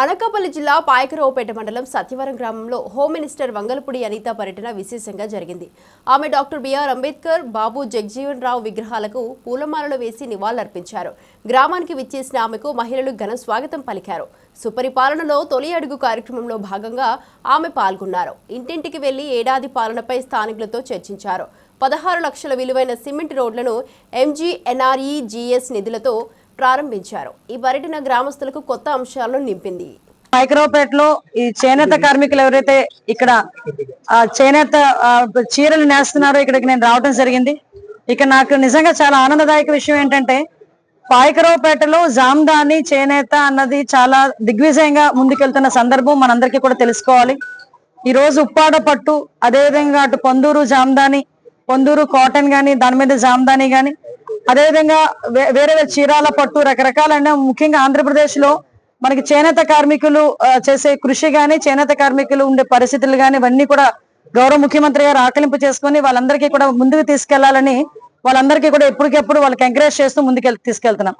అనకాపల్లి జిల్లా పాయకరావుపేట మండలం సత్యవరం గ్రామంలో హోమ్ మినిస్టర్ వంగలపూడి అనిత పర్యటన విశేషంగా జరిగింది. ఆమె doctor B R Ambedkar Babu Jagjivan Rao విగ్రహాలకు పూలమాలలు వేసి నివాళులర్పించారు. గ్రామానికి విచ్చేసిన ఆమెకు మహిళలు ఘన స్వాగతం పలికారు. సుపరిపాలనలో తొలి అడుగు కార్యక్రమంలో భాగంగా ఆమె పాల్గొన్నారు. ఇంటింటికి వెళ్ళి ఏడాది పాలనపై స్థానికులతో చర్చించారు. పదహారు లక్షల విలువైన సిమెంట్ రోడ్లను ఎంజీఎన్ఆర్ఈజీఎస్ నిధులతో ప్రారంభించారు. ఈ పర్యటన గ్రామస్తులకు కొత్త అంశాలను నింపింది. మైక్రోపేటలో ఈ చేనేత కార్మికులు ఎవరైతే ఇక్కడ చేనేత చీరలు నేస్తున్నారో ఇక్కడికి నేను రావడం జరిగింది. ఇక నాకు నిజంగా చాలా ఆనందదాయక విషయం ఏంటంటే పాయకరావుపేటలో జామ్దాని చేనేత అన్నది చాలా దిగ్విజయంగా ముందుకెళ్తున్న సందర్భం మనందరికీ కూడా తెలుసుకోవాలి. ఈ రోజు ఉప్పాడ పట్టు అదేవిధంగా అటు పొందూరు జామ్దాని పొందూరు కాటన్ కానీ దాని మీద జామ్దాని కానీ అదేవిధంగా వే- వేరే వేరే చీరాల పట్టు రకరకాలైన ముఖ్యంగా ఆంధ్రప్రదేశ్లో మనకి చేనేత కార్మికులు చేసే కృషి గాని చేనేత కార్మికులు ఉండే పరిస్థితులు గాని ఇవన్నీ కూడా గౌరవ ముఖ్యమంత్రి గారు ఆకలింపు చేసుకుని వాళ్ళందరికీ కూడా ముందుకు తీసుకెళ్ళాలని వాళ్ళందరికీ కూడా ఎప్పటికెప్పుడు వాళ్ళకి ఎంకరేజ్ చేస్తూ ముందుకు తీసుకెళ్తున్నాం.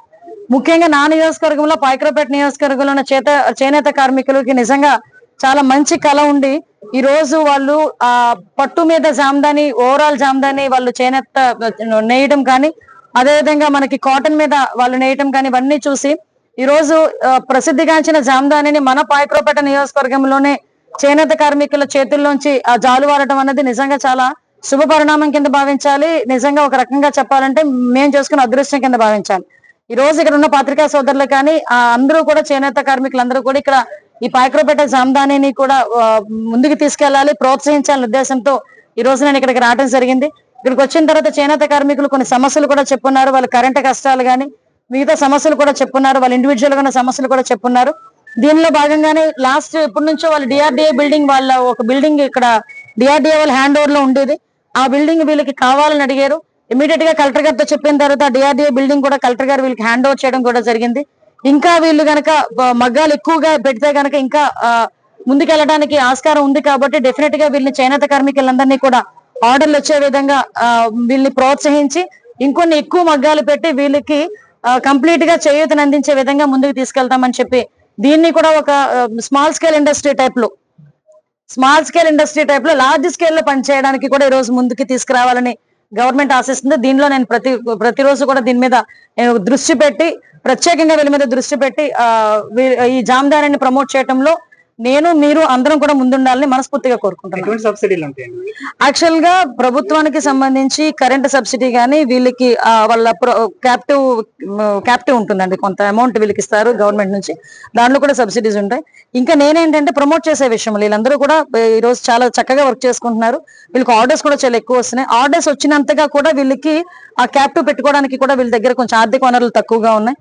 ముఖ్యంగా నా నియోజకవర్గంలో పాయకరపేట నియోజకవర్గంలో ఉన్న చేత చేనేత కార్మికులకి నిజంగా చాలా మంచి కళ ఉండి ఈ రోజు వాళ్ళు ఆ పట్టు మీద జామ్దాని ఓవరాల్ జామ్దాని వాళ్ళు చేనేత నేయడం కానీ అదేవిధంగా మనకి కాటన్ మీద వాళ్ళు నేయటం కానీ ఇవన్నీ చూసి ఈ రోజు ప్రసిద్ధిగాంచిన జామ్దానిని మన పాయక్రోపేట నియోజకవర్గంలోనే చేనేత కార్మికుల చేతుల్లోంచి ఆ జాలు వాడటం అన్నది నిజంగా చాలా శుభ పరిణామం కింద భావించాలి. నిజంగా ఒక రకంగా చెప్పాలంటే మేము చేసుకున్న అదృష్టం కింద భావించాలి. ఈ రోజు ఇక్కడ ఉన్న పత్రికా సోదరులు కానీ ఆ అందరూ కూడా చేనేత కార్మికులందరూ కూడా ఇక్కడ ఈ పాయక్రోపేట జామ్దానిని కూడా ముందుకు తీసుకెళ్ళాలి ప్రోత్సహించాలనే ఉద్దేశంతో ఈ రోజు నేను ఇక్కడికి రావడం జరిగింది. ఇక్కడికి వచ్చిన తర్వాత చేనేత కార్మికులు కొన్ని సమస్యలు కూడా చెప్పున్నారు వాళ్ళు కరెంట్ కష్టాలు కానీ మిగతా సమస్యలు కూడా చెప్పున్నారు వాళ్ళు ఇండివిజువల్గా సమస్యలు కూడా చెప్పున్నారు. దీనిలో భాగంగానే లాస్ట్ ఎప్పటి నుంచో వాళ్ళ డిఆర్డిఏ బిల్డింగ్ వాళ్ళ ఒక బిల్డింగ్ ఇక్కడ డిఆర్డిఏ వాళ్ళ హ్యాండ్ ఓవర్లో ఉండేది. ఆ బిల్డింగ్ వీళ్ళకి కావాలని అడిగారు. ఇమీడియట్గా కలెక్టర్ గారితో చెప్పిన తర్వాత డిఆర్డిఏ బిల్డింగ్ కూడా కలెక్టర్ గారు వీళ్ళకి హ్యాండ్ ఓవర్ చేయడం కూడా జరిగింది. ఇంకా వీళ్ళు గనక మగ్గాలు ఎక్కువగా పెడితే గనక ఇంకా ముందుకెళ్ళడానికి ఆస్కారం ఉంది కాబట్టి డెఫినెట్గా వీళ్ళని చేనేత కార్మికులందరినీ కూడా ఆర్డర్లు వచ్చే విధంగా వీళ్ళని ప్రోత్సహించి ఇంకొన్ని ఎక్కువ మగ్గాలు పెట్టి వీళ్ళకి కంప్లీట్గా చేయూతను అందించే విధంగా ముందుకు తీసుకెళ్తామని చెప్పి దీన్ని కూడా ఒక స్మాల్ స్కేల్ ఇండస్ట్రీ టైప్లో స్మాల్ స్కేల్ ఇండస్ట్రీ టైప్లో లార్జ్ స్కేల్లో పనిచేయడానికి కూడా ఈ రోజు ముందుకు తీసుకురావాలని గవర్నమెంట్ ఆశిస్తుంది. దీనిలో నేను ప్రతి ప్రతిరోజు కూడా దీని మీద దృష్టి పెట్టి ప్రత్యేకంగా వీళ్ళ మీద దృష్టి పెట్టి ఈ జామదారాన్ని ప్రమోట్ చేయడంలో నేను మీరు అందరం కూడా ముందుండాలని మనస్ఫూర్తిగా కోరుకుంటున్నాను సబ్సిడీలు యాక్చువల్గా ప్రభుత్వానికి సంబంధించి కరెంట్ సబ్సిడీ గానీ వీళ్ళకి వాళ్ళ క్యాప్టివ్ క్యాప్టివ్ ఉంటుందండి. కొంత అమౌంట్ వీళ్ళకి ఇస్తారు గవర్నమెంట్ నుంచి. దాంట్లో కూడా సబ్సిడీస్ ఉంటాయి. ఇంకా నేనేంటంటే ప్రమోట్ చేసే విషయం. వీళ్ళందరూ కూడా ఈ రోజు చాలా చక్కగా వర్క్ చేసుకుంటున్నారు. వీళ్ళకి ఆర్డర్స్ కూడా చాలా ఎక్కువ వస్తున్నాయి. ఆర్డర్స్ వచ్చినంతగా కూడా వీళ్ళకి ఆ క్యాప్టివ్ పెట్టుకోవడానికి కూడా వీళ్ళ దగ్గర కొంచెం ఆర్థిక వనరులు తక్కువగా ఉన్నాయి.